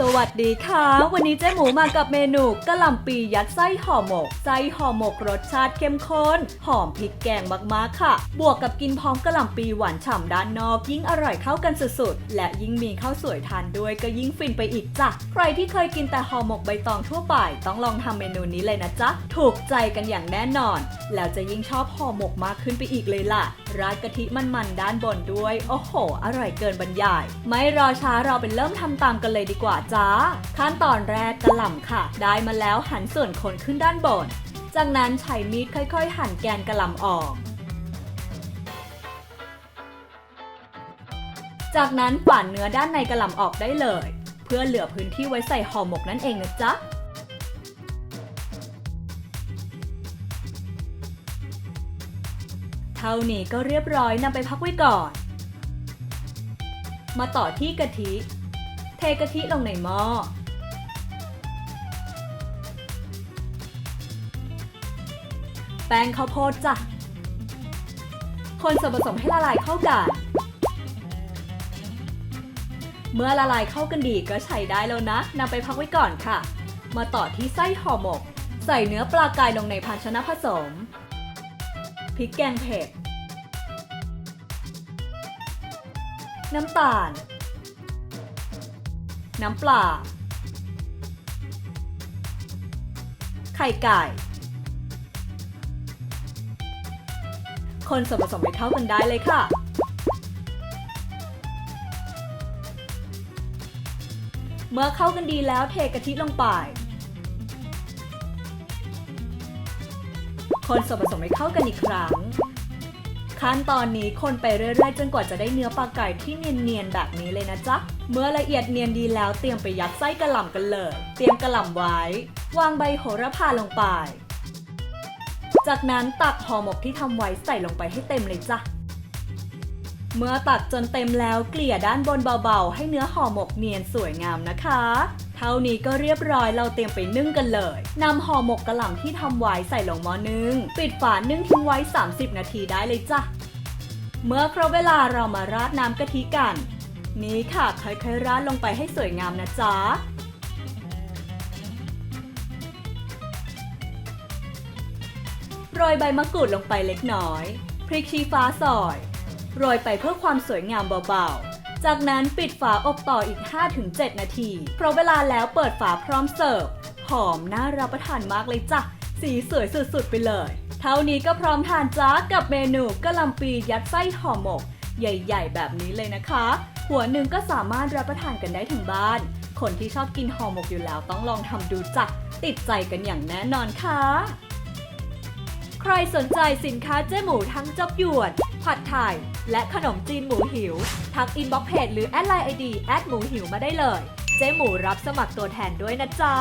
สวัสดีค่ะ วันนี้เจ๊หมูมากับเมนูกะหล่ำปียัดไส้ห่อหมก ไส้ห่อหมกรสชาติเข้มข้น หอมพริกแกงมากๆค่ะ บวกกับกินพร้อมกะหล่ำปีหวานฉ่ำด้านนอก ยิ่งอร่อยเข้ากันสุดๆ และยิ่งมีข้าวสวยทานด้วยก็ยิ่งฟินไปอีกจ้ะ ใครที่เคยกินแต่ห่อหมกใบตองทั่วไป ต้องลองทำเมนูนี้เลยนะจ๊ะ ถูกใจกันอย่างแน่นอน แล้วจะยิ่งชอบห่อหมกมากขึ้นไปอีกเลยล่ะ ราดกะทิมันๆด้านบนด้วย โอ้โห อร่อยเกินบรรยาย ไม่รอช้าเราไปเริ่มทำตามกันเลยดีกว่าจ้า ขั้นตอนแรกกระหล่ำค่ะ ได้มาแล้วหั่นส่วนคนขึ้นด้านบน จากนั้นใช้มีดค่อยๆ หั่นแกนกระหล่ำออกจากนั้นฝานเนื้อด้านในกระหล่ำออกได้เลย เพื่อเหลือพื้นที่ไว้ใส่ห่อหมกนั่นเองนะจ๊ะ ท่านี้ก็เรียบร้อยนำไปพักไว้ก่อน มาต่อที่กะทิ เทกะทิลงในหม้อ แป้งข้าวโพดจ้ะ คนส่วนผสมให้ละลายเข้ากัน เมื่อละลายเข้ากันดีก็ใช้ได้แล้วนะนำไปพักไว้ก่อนค่ะ มาต่อที่ไส้ห่อหมก ใส่เนื้อปลากายลงในภาชนะผสม พริกแกงเผ็ด น้ำตาล น้ำปลา ไข่ไก่ คนส่วนผสมให้เข้ากันได้เลยค่ะเมื่อเข้ากันดีแล้วเทกะทิลงไป คนส่วนผสมให้เข้ากันอีกครั้ง ขั้นตอนนี้คนไปเรื่อยๆ จนกว่าจะได้เนื้อปลาไก่ที่เนียนๆแบบนี้เลยนะจ๊ะ เมื่อละเอียดเนียนดีแล้วเตรียมไปยัดไส้กระหล่ำกันเลย เตรียมกระหล่ำไว้ วางใบโหระพาลงไป จากนั้นตักห่อหมกที่ทำไว้ใส่ลงไปให้เต็มเลยจ้ะเมื่อตักจนเต็มแล้วเกลี่ยด้านบนเบาๆ ให้เนื้อห่อหมกเนียนสวยงามนะคะ ท่านี้ก็เรียบร้อยเราเตรียมไปนึ่งกันเลยนำห่อหมกกระหล่ำที่ทำไว้ใส่ลงหม้อนึ่งปิดฝานึ่งทิ้งไว้ 30 นาทีได้เลยจ้ะเมื่อครบเวลาเรามาราดน้ำกะทิกัน นี้ค่ะค่อยๆราดลงไปให้สวยงามนะจ๊ะโรยใบมะกรูดลงไปเล็กน้อย พริกชี้ฟ้าซอย โรยไปเพื่อความสวยงามเบาๆ จากนั้นปิดฝาอบต่ออีก 5-7 นาทีเพราะเวลาแล้วเปิดฝาพร้อมเสิร์ฟ หอมน่ารับประทานมากเลยจ้ะ สีสวยสุดๆ ไปเลย เท่านี้ก็พร้อมทานจ้ากับเมนูกะหล่ำปียัดไส้ห่อหมก ใหญ่ๆ แบบนี้เลยนะคะ หัวหนึ่งก็สามารถรับประทานกันได้ถึงบ้าน คนที่ชอบกินห่อหมกอยู่แล้วต้องลองทำดูจ้ะติดใจกันอย่างแน่นอนค่ะ ใครสนใจสินค้าเจ๊หมูทั้งจบหยวน ผัดไทย และขนมจีนหมูหิว ทักอินบ็อกเพจหรือแอดไลน์ไอดีแอดหมูหิวมาได้เลย เจ๊หมูรับสมัครตัวแทนด้วยนะจ๊ะ